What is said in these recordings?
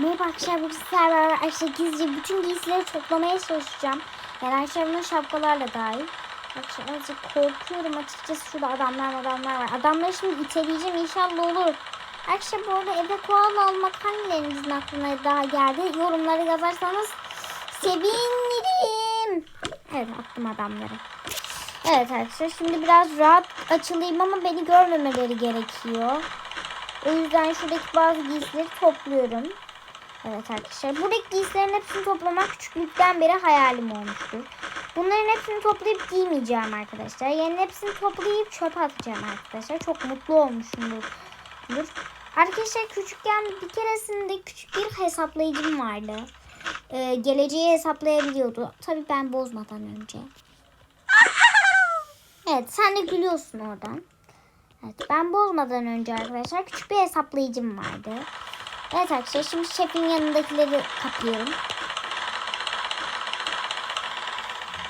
Merhaba arkadaşlar sizlerle beraber arkadaşlar gizlice bütün giysileri toplamaya çalışacağım. Yani arkadaşlar bunun şapkalarla dahil. Arkadaşlar azıcık korkuyorum açıkçası şurada adamlar adamlar var. Adamları şimdi iteleyeceğim inşallah olur. Arkadaşlar bu arada evde koala almak hangilerinizin aklına daha geldi? Yorumlara yazarsanız sevinirim. Evet attım adamları. Evet arkadaşlar şimdi biraz rahat açılayım ama beni görmemeleri gerekiyor. O yüzden şuradaki bazı giysileri topluyorum. Evet arkadaşlar. Buradaki giysilerin hepsini toplamak küçüklükten beri hayalim olmuştur. Bunların hepsini toplayıp giymeyeceğim arkadaşlar. Yani hepsini toplayıp çöpe atacağım arkadaşlar. Çok mutlu olmuşumdur. Arkadaşlar küçükken bir keresinde küçük bir hesaplayıcım vardı. Ee, geleceği hesaplayabiliyordu. Tabii ben bozmadan önce. Evet sen de gülüyorsun oradan. Evet ben bozmadan önce arkadaşlar küçük bir hesaplayıcım vardı. Evet arkadaşlar şimdi şefin yanındakileri kapıyorum.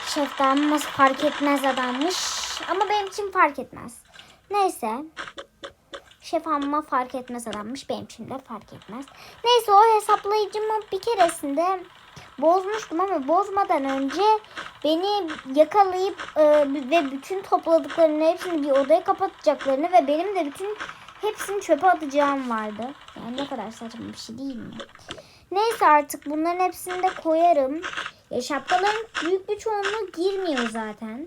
Şef de amma fark etmez adammış. Ama benim için fark etmez. Neyse. Şef amma fark etmez adammış. Benim için de fark etmez. Neyse o hesaplayıcımı bir keresinde bozmuştum ama bozmadan önce beni yakalayıp e, ve bütün topladıklarını hepsini bir odaya kapatacaklarını ve benim de bütün hepsini çöpe atacağım vardı. Ne kadar saçma bir şey değil mi? Neyse artık bunların hepsini de koyarım. Ya şapkaların büyük bir çoğunluğu girmiyor zaten.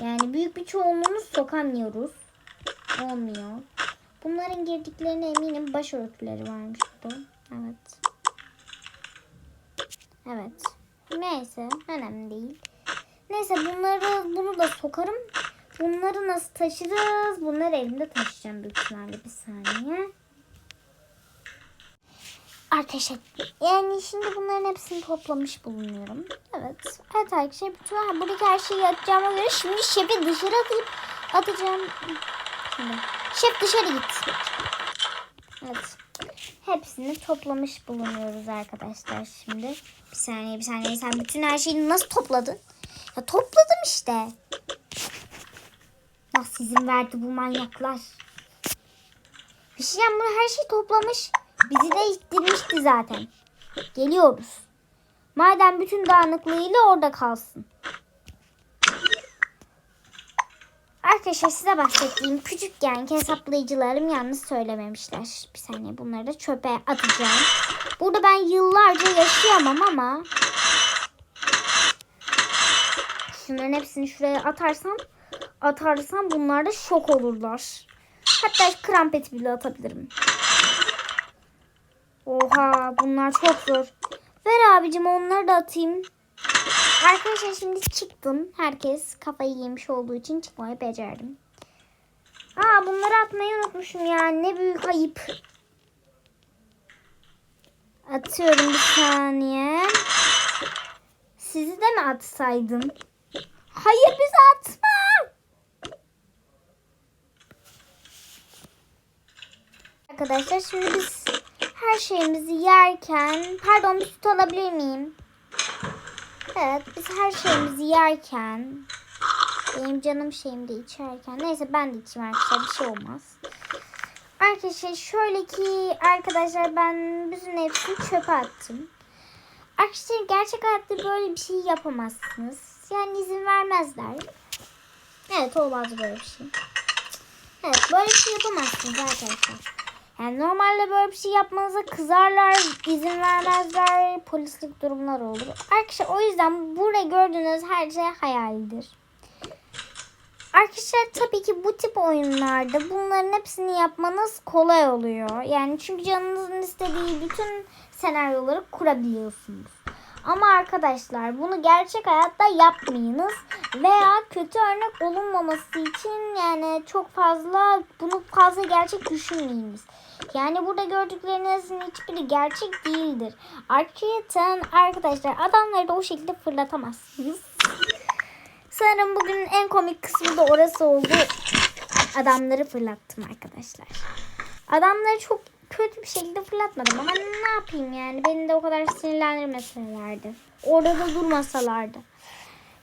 Yani büyük bir çoğunluğunu sokamıyoruz. Olmuyor. Bunların girdiklerine eminim başörtüleri varmış burada. Evet. Evet. Neyse önemli değil. Neyse bunları bunu da sokarım. Bunları nasıl taşırız? Bunları elimde taşıyacağım büyük ihtimalle bir saniye. Arkadaşlar yani şimdi bunların hepsini toplamış bulunuyorum. Evet. Evet arkadaşlar bütün buradaki her şeyi atacağıma göre şimdi şefi dışarı atıp atacağım. Şimdi şef dışarı git. Evet. Hepsini toplamış bulunuyoruz arkadaşlar şimdi. Bir saniye bir saniye sen bütün her şeyi nasıl topladın? Ya topladım işte. Nasıl izin verdi bu manyaklar? Bir şey bunu her şeyi toplamış. Bizi de ittirmişti zaten. Geliyoruz. Madem bütün dağınıklığıyla orada kalsın. Arkadaşlar size bahsettiğim küçükken hesaplayıcılarım yalnız söylememişler. Bir saniye bunları da çöpe atacağım. Burada ben yıllarca yaşayamam ama şunların hepsini şuraya atarsam atarsam bunlar da şok olurlar. Hatta krampet bile atabilirim. Oha bunlar çok zor. Ver abicim onları da atayım. Arkadaşlar şimdi çıktım. Herkes kafayı yemiş olduğu için çıkmayı becerdim. Aa bunları atmayı unutmuşum ya. Ne büyük ayıp. Atıyorum bir saniye. Sizi de mi atsaydım? Hayır biz atma. Arkadaşlar şimdi biz her şeyimizi yerken pardon bir süt alabilir miyim? Evet biz her şeyimizi yerken benim canım şeyim de içerken neyse ben de içeyim arkadaşlar bir şey olmaz. Arkadaşlar şöyle ki arkadaşlar ben bütün hepsini çöpe attım. Arkadaşlar gerçek hayatta böyle bir şey yapamazsınız. Yani izin vermezler. Evet olmaz böyle bir şey. Evet böyle bir şey yapamazsınız arkadaşlar. Yani normalde böyle bir şey yapmanıza kızarlar, izin vermezler, polislik durumlar olur. Arkadaşlar o yüzden burada gördüğünüz her şey hayaldir. Arkadaşlar tabii ki bu tip oyunlarda bunların hepsini yapmanız kolay oluyor. Yani çünkü canınızın istediği bütün senaryoları kurabiliyorsunuz. Ama arkadaşlar bunu gerçek hayatta yapmayınız veya kötü örnek olunmaması için yani çok fazla bunu fazla gerçek düşünmeyiniz. Yani burada gördüklerinizin hiçbiri gerçek değildir. Arkadaşlar arkadaşlar adamları da o şekilde fırlatamazsınız. Sanırım bugün en komik kısmı da orası oldu. Adamları fırlattım arkadaşlar. Adamları çok kötü bir şekilde fırlatmadım ama ne yapayım yani beni de o kadar sinirlendirmeselerdi. Orada da durmasalardı.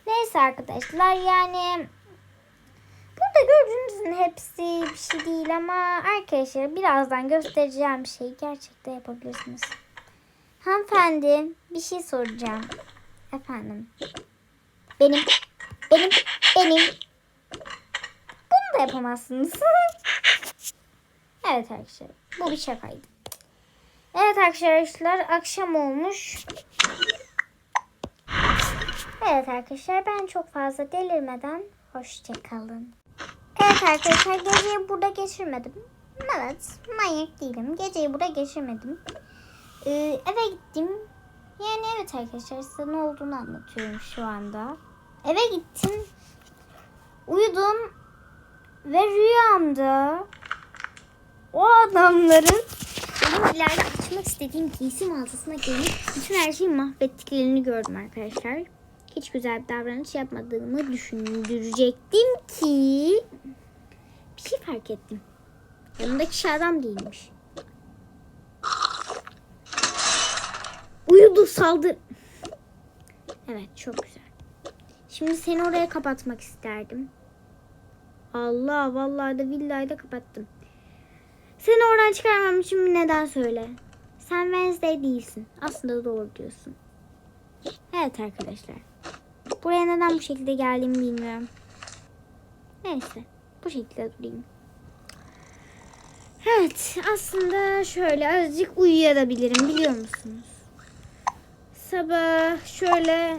Neyse arkadaşlar yani burada gördüğünüzün hepsi bir şey değil ama arkadaşlar birazdan göstereceğim bir şeyi gerçekten yapabilirsiniz. Hanımefendi bir şey soracağım. Efendim. Benim, benim, benim. Bunu da yapamazsınız. evet arkadaşlar. Bu bir şakaydı. Evet arkadaşlar akşam olmuş. Evet arkadaşlar ben çok fazla delirmeden hoşçakalın. Evet arkadaşlar geceyi burada geçirmedim. Evet manyak değilim. Geceyi burada geçirmedim. Ee, eve gittim. Yani evet arkadaşlar size ne olduğunu anlatıyorum şu anda. Eve gittim. Uyudum. Ve rüyamda o adamların benim ileride açmak istediğim giysi mağazasına gelip bütün her şeyi mahvettiklerini gördüm arkadaşlar. Hiç güzel bir davranış yapmadığımı düşündürecektim ki bir şey fark ettim. Yanımdaki kişi adam değilmiş. Uyudu saldı. Evet çok güzel. Şimdi seni oraya kapatmak isterdim. Allah vallahi de billahi de kapattım. Seni oradan çıkarmam için bir neden söyle. Sen Wednesday değilsin. Aslında doğru diyorsun. Evet arkadaşlar. Buraya neden bu şekilde geldiğimi bilmiyorum. Neyse. Bu şekilde durayım. Evet. Aslında şöyle azıcık uyuyabilirim biliyor musunuz? Sabah şöyle